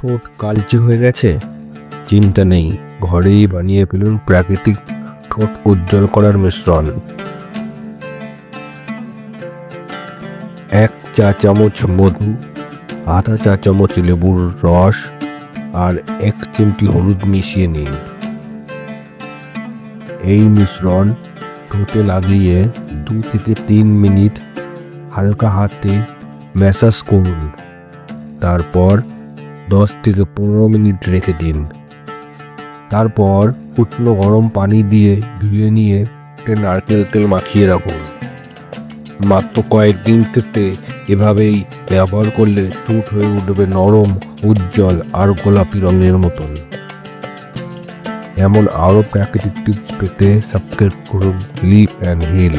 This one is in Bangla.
ঠোঁট কালচে হয়ে গেছে। চিন্তা নেই, ঘরেই বানিয়ে ফেলুন প্রাকৃতিক ঠোঁট উজ্জ্বল করার মিশ্রণ। এক চা চামচ মধু, আধা চা চামচ লেবুর রস আর এক চিমটি হলুদ মিশিয়ে নিন। এই মিশ্রণ ঠোঁটে লাগিয়ে দু থেকে তিন মিনিট হালকা হাতে ম্যাসাজ করুন। তারপর দশ থেকে পনেরো মিনিট রেখে দিন। তারপর উষ্ণ গরম পানি দিয়ে ধুয়ে নিয়ে নারকেল তেল মাখিয়ে রাখুন। মাত্র কয়েকদিন থেকে এভাবেই ব্যবহার করলে ঠোঁট হয়ে উঠবে নরম, উজ্জ্বল আর গোলাপি রঙের মতন। এমন আরও প্রাকৃতিক টিপস পেতে সাবস্ক্রাইব করুন লিপ অ্যান্ড হিল।